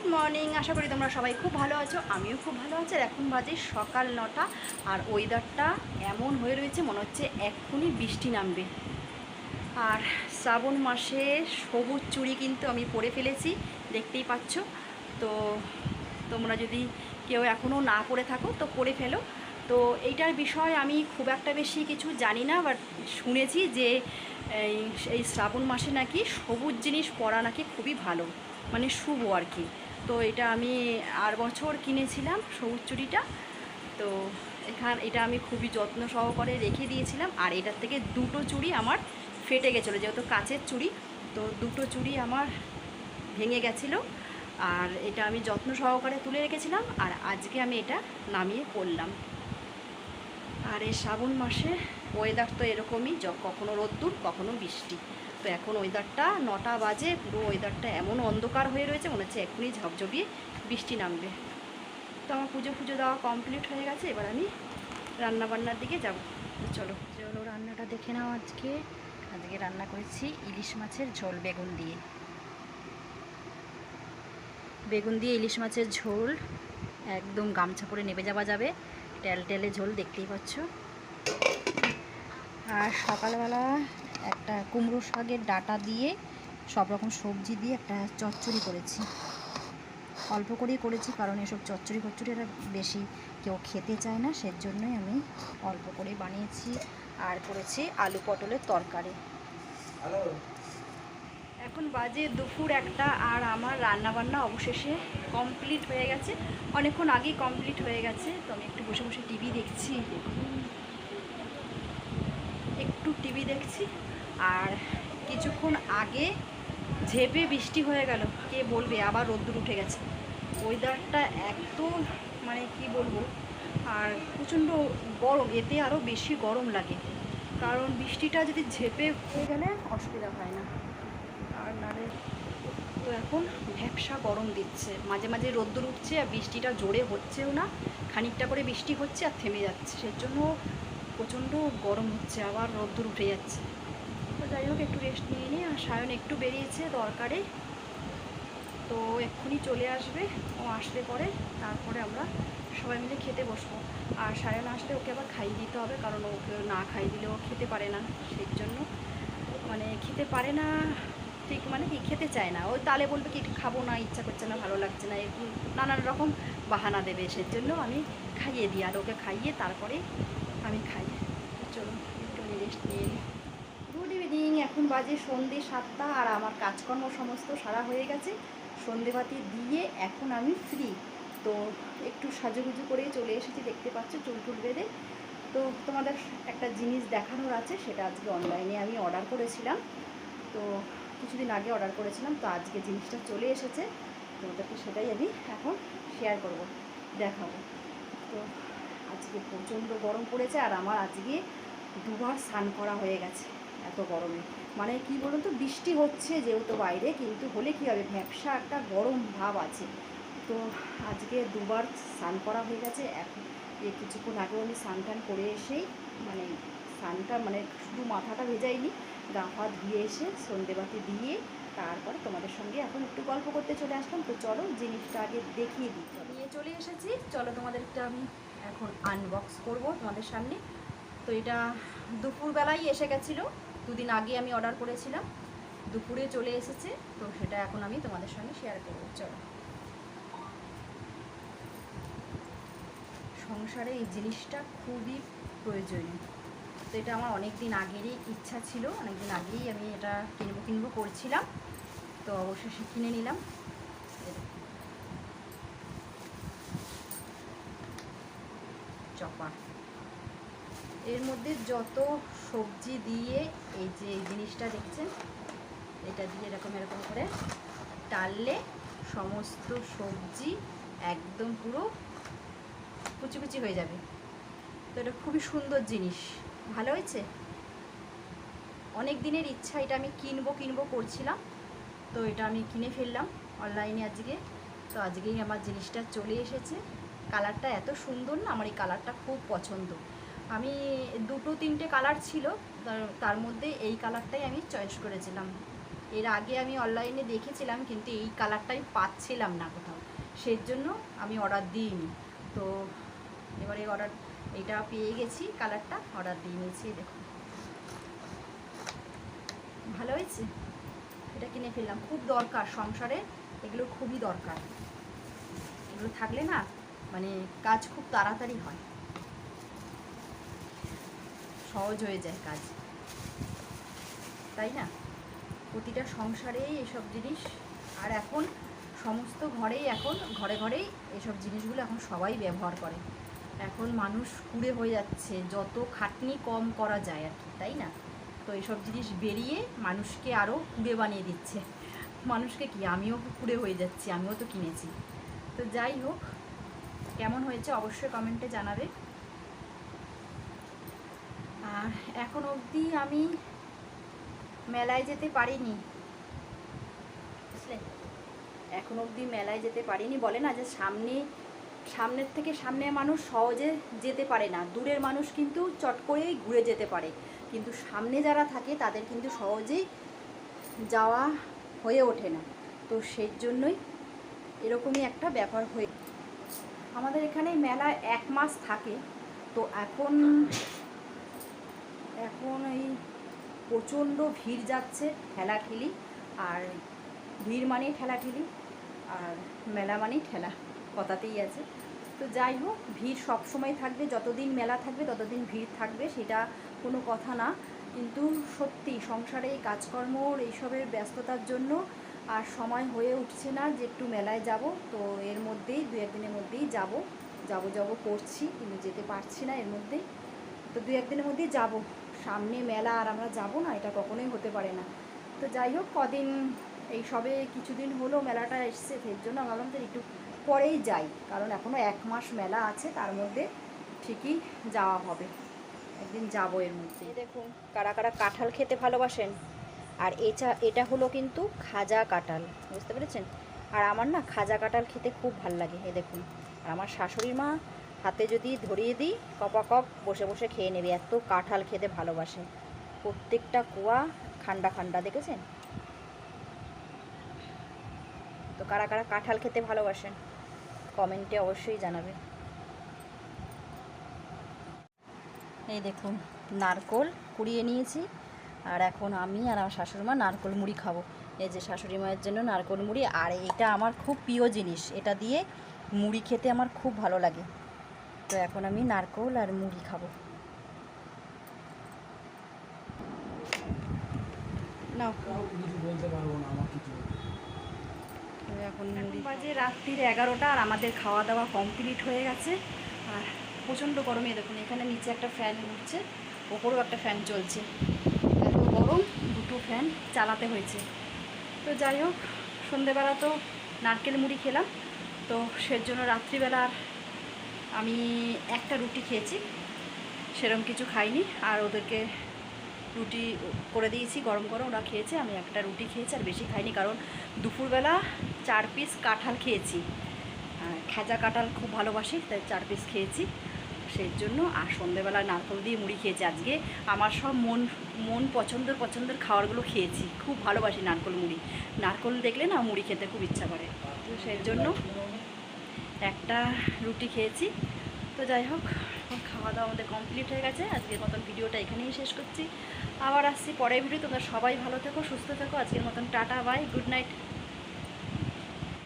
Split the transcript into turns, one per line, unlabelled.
Good morning আশা করি তোমরা সবাই খুব ভালো আছো, আমিও খুব ভালো আছি। আর এখন বাজে সকাল নটা, আর ওয়েদারটা এমন হয়ে রয়েছে, মনে হচ্ছে এক্ষুনি বৃষ্টি নামবে। আর শ্রাবণ মাসে সবুজ চুড়ি কিন্তু আমি পরে ফেলেছি, দেখতেই পাচ্ছ। তো তোমরা যদি কেউ এখনও না পরে থাকো, তো পরে ফেলো। তো এইটার বিষয়ে আমি খুব একটা বেশি কিছু জানি না বাট শুনেছি যে এই শ্রাবণ মাসে নাকি সবুজ জিনিস পরা নাকি খুবই ভালো মানে শুভ আর কি। তো এটা আমি আর বছর কিনেছিলাম সবুজ চুড়িটা। তো এখান, এটা আমি খুবই যত্ন সহকারে রেখে দিয়েছিলাম। আর এটার থেকে দুটো চুড়ি আমার ফেটে গেছিল, যেহেতু কাচের চুড়ি। তো দুটো চুড়ি আমার ভেঙে গেছিল। আর এটা আমি যত্ন সহকারে তুলে রেখেছিলাম। আর আজকে আমি এটা নামিয়ে পড়লাম আর এই শ্রাবণ মাসে ওয়েদার তো এরকমই কখনো রোদ্দুর, কখনো বৃষ্টি। তো এখন ওয়েদারটা নটা বাজে, পুরো ওয়েদারটা এমন অন্ধকার হয়ে রয়েছে, মনে হচ্ছে এখনই ঝপঝপিয়ে বৃষ্টি নামবে। তো আমার পুজো পুজো দেওয়া কমপ্লিট হয়ে গেছে, এবার আমি রান্না বান্নার দিকে যাব। চলো। চলো রান্নাটা দেখে নাও আজকে। আজকে রান্না করেছি ইলিশ মাছের ঝোল, বেগুন দিয়ে। বেগুন দিয়ে ইলিশ মাছের ঝোল, একদম গামছা পরে নেবে যাওয়া যাবে। টেল টেলে ঝোল দেখতেই পাচ্ছ। আর সকালবেলা একটা কুমড়ো শাকের ডাটা দিয়ে সব রকম সবজি দিয়ে একটা চচ্চড়ি করেছি। অল্প করেই করেছি কারণ এসব চচ্চড়ি ফচ্চড়ি এরা বেশি কেউ খেতে চায় না, সেজন্যই আমি অল্প করে বানিয়েছি আর করেছি আলু পটলের তরকারি। এখন বাজে দুপুর একটা আর আমার রান্না বান্না অবশেষে কমপ্লিট হয়ে গেছে। অনেকক্ষণ আগেই কমপ্লিট হয়ে গেছে, তো আমি একটু বসে বসে টিভি দেখছি। একটু টিভি দেখছি। আর কিছুক্ষণ আগে ঝেপে বৃষ্টি হয়ে গেল। কে বলবে? আবার রোদ্দুর উঠে গেছে। ওয়েদারটা এত মানে কি বলব? আর প্রচণ্ড গরম, এতে আরও বেশি গরম লাগে। কারণ বৃষ্টিটা যদি ঝেপে হয়ে গেলে অসুবিধা হয় না। আর নারে তো এখন ভ্যাবসা গরম দিচ্ছে। মাঝে মাঝে রোদ্দুর উঠছে আর বৃষ্টিটা জোরে হচ্ছেও না। খানিকটা করে বৃষ্টি হচ্ছে আর থেমে যাচ্ছে। সেজন্য প্রচণ্ড গরম হচ্ছে, আবার রোদ্দুর উঠে যাচ্ছে। তো যাই হোক, একটু রেস্ট নিয়ে নিই আর সায়ন একটু বেরিয়েছে দরকারে। তো এক্ষুনি চলে আসবে। ও আসলে পরে, তারপরে আমরা সবাই মিলে খেতে বসবো। আর সায়ন আসলে ওকে আবার খাইয়ে দিতে হবে, কারণ ওকে না খাইয়ে দিলে ও খেতে পারে না। সেই জন্য মানে খেতে পারে না ঠিক মানে কি খেতে চায় না। ওই তালে বলবে কি খাব না, ইচ্ছা করছে না, ভালো লাগছে না। এরকম নানান রকম বাহানা দেবে সেজন্য আমি খাইয়ে দিই আর ওকে খাইয়ে তারপরে আমি খাই। চলুন, একটু রেস্ট নিয়ে নিই। গুড ইভিনিং এখন বাজে সন্ধে সাতটা আর আমার কাজকর্ম সমস্ত সারা হয়ে গেছে। সন্ধেবাতি দিয়ে এখন আমি ফ্রি তো একটু সাজুগুজু করে চলে এসেছি, দেখতে পাচ্ছ চুল টুল বেঁধে। তো তোমাদের একটা জিনিস দেখানোর আছে, সেটা আজকে অনলাইনে আমি অর্ডার করেছিলাম। তো কিছুদিন আগে অর্ডার করেছিলাম, তো আজকে জিনিসটা চলে এসেছে। তোমাদেরকে সেটাই আমি এখন শেয়ার করব, দেখাবো। তো আজকে প্রচণ্ড গরম পড়েছে আর আমার আজকে দুবার স্নান করা হয়ে গেছে, এত গরমে। মানে কি বলুন তো, বৃষ্টি হচ্ছে যেহেতু বাইরে, কিন্তু হলে কি হবে? ভ্যাবসা একটা গরম ভাব আছে। তো আজকে দুবার স্নান করা হয়ে গেছে, এখন এই কিছুক্ষণ আগেও আমি স্নান টান করে এসেই মানে স্নানটা মানে শুধু মাথাটা ভেজাইনি গা পা ধুয়ে এসে সন্ধেবাতি দিয়ে তারপরে তোমাদের সঙ্গে এখন একটু গল্প করতে চলে আসলাম। তো চলো জিনিসটা আগে দেখিয়ে দিই। নিয়ে চলে এসেছি। চলো তোমাদেরটা আমি এখন আনবক্স করব তোমাদের সামনে। তো এটা দুপুরবেলায় এসে গেছিল। দুদিন আগে আমি অর্ডার করেছিলাম। দুপুরে চলে এসেছে। তো সেটা এখন আমি তোমাদের সঙ্গে শেয়ার করব। চলো। সংসারে এই জিনিসটা খুবই প্রয়োজনীয়। তো এটা আমার অনেক দিন আগেরই ইচ্ছা ছিল অনেক দিন আগেই আমি এটা কিনবো কিনবো করছিলাম। তো অবশেষে কিনে নিলাম। চপার। এর মধ্যে যত সবজি দিয়ে এই যে এই জিনিসটা দেখছেন, এটা দিয়ে এরকম এরকম করে টাললে সমস্ত সবজি একদম পুরো কুচি কুচি হয়ে যাবে। তো এটা খুবই সুন্দর জিনিস। ভালো হয়েছে? অনেক দিনের ইচ্ছা, এটা আমি কিনবো কিনবো করছিলাম। তো এটা আমি কিনে ফেললাম অনলাইনে আজকে। তো আজকেই আমার জিনিসটা চলে এসেছে। কালারটা এত সুন্দর না, আমার এই কালারটা খুব পছন্দ। আমি দুটো, তিনটে কালার ছিল, তার মধ্যে এই কালারটাই আমি চয়েস করেছিলাম। এর আগে আমি অনলাইনে দেখেছিলাম, কিন্তু এই কালারটাই পাচ্ছিলাম না কোথাও। সেই জন্য আমি অর্ডার দিইনি। তো এবারে অর্ডার এটা পেয়ে গেছি, কালারটা অর্ডার দিয়ে নিয়েছি দেখুন। ভালো হয়েছে? এটা কিনে ফেললাম। খুব দরকার সংসারে, এগুলো খুবই দরকার। এগুলো থাকলে না মানে কাজ খুব তাড়াতাড়ি হয়। সহজ হয়ে যায় কাজ। তাই না? প্রতিটা সংসারেই এসব জিনিস, আর এখন সমস্ত ঘরেই এখন, ঘরে ঘরেই এসব জিনিসগুলো এখন সবাই ব্যবহার করে। এখন মানুষ কুড়ে হয়ে যাচ্ছে, যত খাটনি কম করা যায় আর কি, তাই না? তো এইসব জিনিস বেরিয়ে মানুষকে আরও কুড়ে বানিয়ে দিচ্ছে। মানুষকে কি, আমিও কুড়ে হয়ে যাচ্ছি, আমিও তো কিনেছি। তো যাই হোক, কেমন হয়েছে অবশ্যই কমেন্টে জানাবে। আর এখন অবধি আমি মেলায় যেতে পারিনি। বুঝলে? এখন অবধি মেলায় যেতে পারিনি, বলে না যে সামনে সামনের থেকে সামনে মানুষ সহজে যেতে পারে না। দূরের মানুষ কিন্তু চট করেই ঘুরে যেতে পারে। কিন্তু সামনে যারা থাকে, তাদের কিন্তু সহজেই যাওয়া হয়ে ওঠে না। তো সেই জন্যই এরকমই একটা ব্যাপার হয়ে আমাদের এখানে মেলা এক মাস থাকে। তো এখন এখন এই প্রচণ্ড ভিড় যাচ্ছে ঠেলাঠেলি। আর ভিড় মানেই ঠেলাঠেলি, আর মেলা মানেই ঠেলা। কথাতেই আছে। তো যাই হোক, ভিড় সব সময় থাকবে, যতদিন মেলা থাকবে, ততদিন ভিড় থাকবে, সেটা কোনো কথা না। কিন্তু সত্যি সংসারে এই কাজকর্মর এইসবের ব্যস্ততার জন্য আর সময় হয়ে উঠছে না যে একটু মেলায় যাব। তো এর মধ্যেই দু একদিনের মধ্যেই যাব। যাব যাব করছি, কিন্তু যেতে পারছি না এর মধ্যেই তো দু একদিনের মধ্যেই যাব। সামনে মেলা আর আমরা যাব না, এটা কখনোই হতে পারে না। তো যাই হোক, কদিন এই সবে কিছুদিন হলো মেলাটা এসছে সেই জন্য ভাবলাম যে একটু পরেই যাই, কারণ এখনও এক মাস মেলা আছে, তার মধ্যে ঠিকই যাওয়া হবে। একদিন যাব এর মধ্যে। দেখুন, কারা কারা কাঁঠাল খেতে ভালোবাসেন। আর এটা এটা হলো কিন্তু খাজা কাঁঠাল, বুঝতে পেরেছেন? আর আমার না খাজা কাঁঠাল খেতে খুব ভালো লাগে এ দেখুন। আর আমার শাশুড়ি মা হাতে যদি ধরিয়ে দিই, কপা কপ বসে বসে খেয়ে নেবে, এত কাঁঠাল খেতে ভালোবাসে। প্রত্যেকটা কুয়া খান্ডা খান্ডা, দেখেছেন? তো কারা কারা কাঁঠাল খেতে ভালোবাসেন? কমেন্টে অবশ্যই জানাবে। এই দেখুন, নারকোল কুড়িয়ে নিয়েছি। আর এখন আমি আর আমার শাশুড়িমা নারকোল মুড়ি খাব। এই যে শাশুড়ি মায়ের জন্য নারকোল মুড়ি, আর এটা আমার খুব প্রিয় জিনিস। এটা দিয়ে মুড়ি খেতে আমার খুব ভালো লাগে। তো এখন আমি নারকোল আর মুড়ি খাব। না
কিছু বলতে পারব না আমার কিছু
এখন বাজে রাত্রির এগারোটা আর আমাদের খাওয়া দাওয়া কমপ্লিট হয়ে গেছে। আর প্রচণ্ড গরমে দেখুন এখানে নিচে একটা ফ্যান উঠছে ওপরেও একটা ফ্যান চলছে এত গরম দুটো ফ্যান চালাতে হয়েছে। তো যাই হোক সন্ধেবেলা তো নারকেল মুড়ি খেলাম তো সেজন্য রাত্রিবেলা আর আমি একটা রুটি খেয়েছি সেরকম কিছু খাইনি। আর ওদেরকে রুটি করে দিয়েছি, গরম গরম ওরা খেয়েছে, আমি একটা রুটি খেয়েছি আর বেশি খাইনি কারণ দুপুরবেলা চার পিস কাঁঠাল খেয়েছি। খেজা কাঁঠাল খুব ভালোবাসি, তাই চার পিস খেয়েছি। সেই জন্য আর সন্ধেবেলা নারকল দিয়ে মুড়ি খেয়েছি আজকে। আমার সব মন মন পছন্দের পছন্দের খাবারগুলো খেয়েছি, খুব ভালোবাসি নারকল মুড়ি। নারকল দেখলে না মুড়ি খেতে খুব ইচ্ছা করে। তো সেই জন্য একটা রুটি খেয়েছি। তো যাই হোক খাওয়া দাওয়া আমাদের কমপ্লিট হয়ে গেছে। আজকের মতন ভিডিওটা এখানেই শেষ করছি। আবার আসছি পরের ভিডিও। তোমরা সবাই ভালো থেকো, সুস্থ থেকো। আজকের মতন টাটা বাই গুড নাইট